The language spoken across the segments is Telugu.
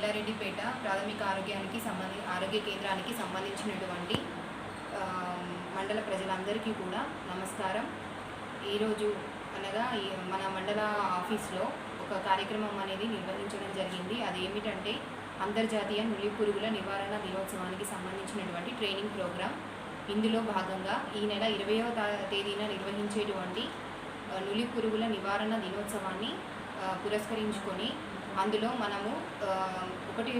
ఎల్లారెడ్డిపేట ప్రాథమిక ఆరోగ్యానికి సంబంధి ఆరోగ్య కేంద్రానికి సంబంధించినటువంటి మండల ప్రజలందరికీ కూడా నమస్కారం. ఈరోజు అనగా మన మండల ఆఫీస్లో ఒక కార్యక్రమం అనేది నిర్వహించడం జరిగింది. అదేమిటంటే అంతర్జాతీయ నులి పురుగుల నివారణ దినోత్సవానికి సంబంధించినటువంటి ట్రైనింగ్ ప్రోగ్రాం. ఇందులో భాగంగా ఈ నెల ఇరవయవ తేదీన నిర్వహించేటువంటి నులి పురుగుల నివారణ దినోత్సవాన్ని పురస్కరించుకొని అందులో మనము ఒకటి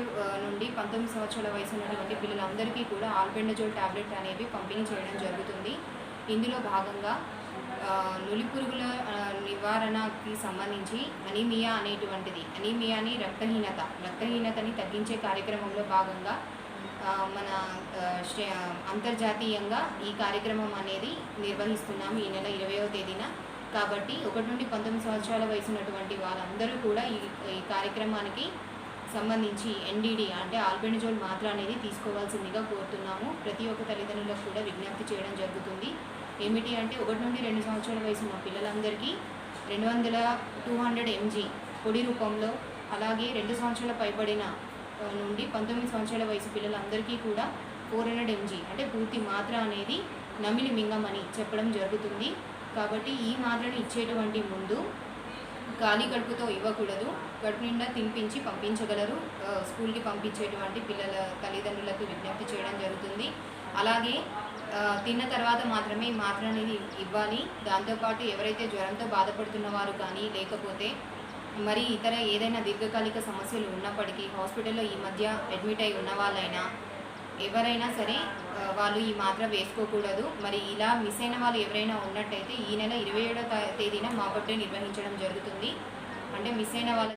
నుండి పంతొమ్మిది సంవత్సరాల వయసు ఉన్నటువంటి పిల్లలందరికీ కూడా ఆల్బెండజోల్ టాబ్లెట్ అనేవి పంపిణీ చేయడం జరుగుతుంది. ఇందులో భాగంగా నులి పురుగుల నివారణకి సంబంధించి అనీమియా అనేటువంటిది అనీమియాని రక్తహీనత రక్తహీనతని తగ్గించే కార్యక్రమంలో భాగంగా మన అంతర్జాతీయంగా ఈ కార్యక్రమం అనేది నిర్వహిస్తున్నాము ఈ నెల ఇరవయో తేదీన. కాబట్టి ఒకటి నుండి పంతొమ్మిది సంవత్సరాల వయసు ఉన్నటువంటి వాళ్ళందరూ కూడా ఈ ఈ కార్యక్రమానికి సంబంధించి ఎన్డీడీ అంటే ఆల్బెండజోల్ మాత్ర అనేది తీసుకోవాల్సిందిగా కోరుతున్నాము. ప్రతి ఒక్క తల్లిదండ్రులకు కూడా విజ్ఞప్తి చేయడం జరుగుతుంది. ఏమిటి అంటే ఒకటి నుండి రెండు సంవత్సరాల వయసు ఉన్న పిల్లలందరికీ రెండు వందల టూ హండ్రెడ్ ఎంజీ పొడి రూపంలో అలాగే రెండు సంవత్సరాల పైబడిన నుండి పంతొమ్మిది సంవత్సరాల వయసు పిల్లలందరికీ కూడా ఫోర్ హండ్రెడ్ ఎంజీ అంటే పూర్తి మాత్ర అనేది నమిలి మింగమని చెప్పడం జరుగుతుంది. కాబట్టి ఈ మాత్రను ఇచ్చేటువంటి ముందు ఖాళీ కడుపుతో ఇవ్వకూడదు. కడుపు నిండా తినిపించి పంపించగలరు. స్కూల్కి పంపించేటువంటి పిల్లల తల్లిదండ్రులకు విజ్ఞప్తి చేయడం జరుగుతుంది. అలాగే తిన్న తర్వాత మాత్రమే ఈ మాత్ర అనేది ఇవ్వాలి దాంతోపాటు ఎవరైతే జ్వరంతో బాధపడుతున్న వారు కానీ లేకపోతే మరి ఇతర ఏదైనా దీర్ఘకాలిక సమస్యలు ఉన్నప్పటికీ హాస్పిటల్లో ఈ మధ్య అడ్మిట్ అయి ఉన్న వాళ్ళైనా ఎవరైనా సరే వాళ్ళు ఈ మాత్ర వేసుకోకూడదు. మరి ఇలా మిస్ అయిన వాళ్ళు ఎవరైనా ఉన్నట్టయితే ఈ నెల ఇరవై ఏడో తేదీన మా బర్త్డే నిర్వహించడం జరుగుతుంది. అంటే మిస్ అయిన వాళ్ళ